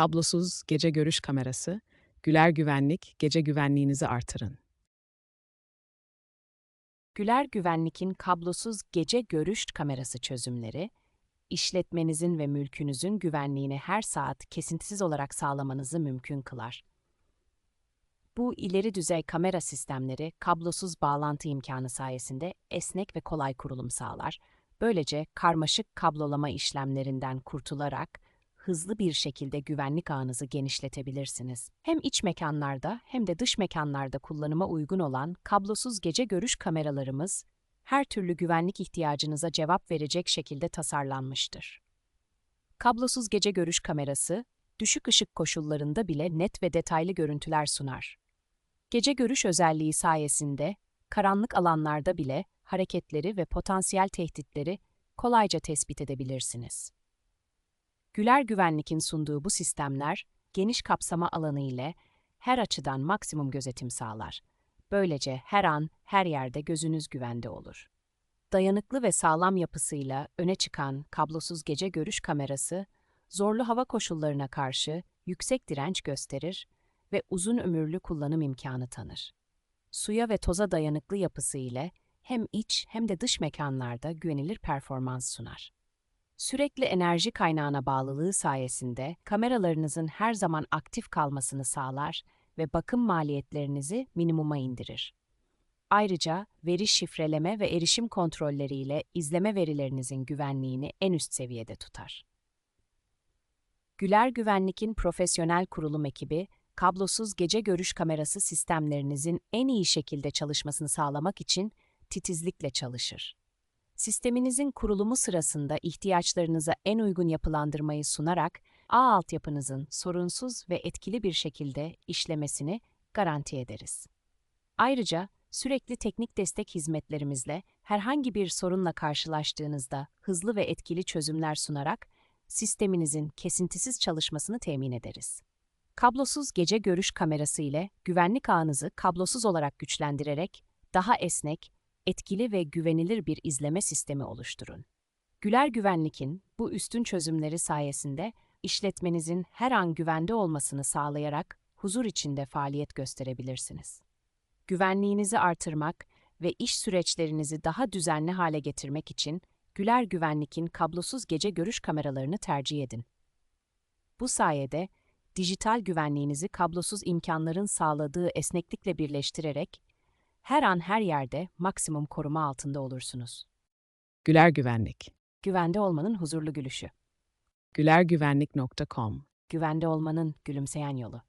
kablosuz gece görüş kamerası, Güler Güvenlik gece güvenliğinizi artırın. Güler Güvenlik'in kablosuz gece görüş kamerası çözümleri, işletmenizin ve mülkünüzün güvenliğini her saat kesintisiz olarak sağlamanızı mümkün kılar. Bu ileri düzey kamera sistemleri kablosuz bağlantı imkanı sayesinde esnek ve kolay kurulum sağlar. Böylece karmaşık kablolama işlemlerinden kurtularak hızlı bir şekilde güvenlik ağınızı genişletebilirsiniz. Hem iç mekanlarda hem de dış mekanlarda kullanıma uygun olan kablosuz gece görüş kameralarımız her türlü güvenlik ihtiyacınıza cevap verecek şekilde tasarlanmıştır. Kablosuz gece görüş kamerası, düşük ışık koşullarında bile net ve detaylı görüntüler sunar. Gece görüş özelliği sayesinde karanlık alanlarda bile hareketleri ve potansiyel tehditleri kolayca tespit edebilirsiniz. Güler Güvenlik'in sunduğu bu sistemler, geniş kapsama alanı ile her açıdan maksimum gözetim sağlar. Böylece her an, her yerde gözünüz güvende olur. Dayanıklı ve sağlam yapısıyla öne çıkan kablosuz gece görüş kamerası, zorlu hava koşullarına karşı yüksek direnç gösterir ve uzun ömürlü kullanım imkanı tanır. Suya ve toza dayanıklı yapısı ile hem iç hem de dış mekanlarda güvenilir performans sunar. Sürekli enerji kaynağına bağlılığı sayesinde kameralarınızın her zaman aktif kalmasını sağlar ve bakım maliyetlerinizi minimuma indirir. Ayrıca veri şifreleme ve erişim kontrolleriyle izleme verilerinizin güvenliğini en üst seviyede tutar. Güler Güvenlik'in profesyonel kurulum ekibi, kablosuz gece görüş kamerası sistemlerinizin en iyi şekilde çalışmasını sağlamak için titizlikle çalışır. Sisteminizin kurulumu sırasında ihtiyaçlarınıza en uygun yapılandırmayı sunarak ağ altyapınızın sorunsuz ve etkili bir şekilde işlemesini garanti ederiz. Ayrıca sürekli teknik destek hizmetlerimizle herhangi bir sorunla karşılaştığınızda hızlı ve etkili çözümler sunarak sisteminizin kesintisiz çalışmasını temin ederiz. Kablosuz gece görüş kamerası ile güvenlik ağınızı kablosuz olarak güçlendirerek daha esnek, etkili ve güvenilir bir izleme sistemi oluşturun. Güler Güvenlik'in bu üstün çözümleri sayesinde işletmenizin her an güvende olmasını sağlayarak huzur içinde faaliyet gösterebilirsiniz. Güvenliğinizi artırmak ve iş süreçlerinizi daha düzenli hale getirmek için Güler Güvenlik'in kablosuz gece görüş kameralarını tercih edin. Bu sayede dijital güvenliğinizi kablosuz imkanların sağladığı esneklikle birleştirerek her an her yerde maksimum koruma altında olursunuz. Güler Güvenlik. Güvende olmanın huzurlu gülüşü. gülergüvenlik.com Güvende olmanın gülümseyen yolu.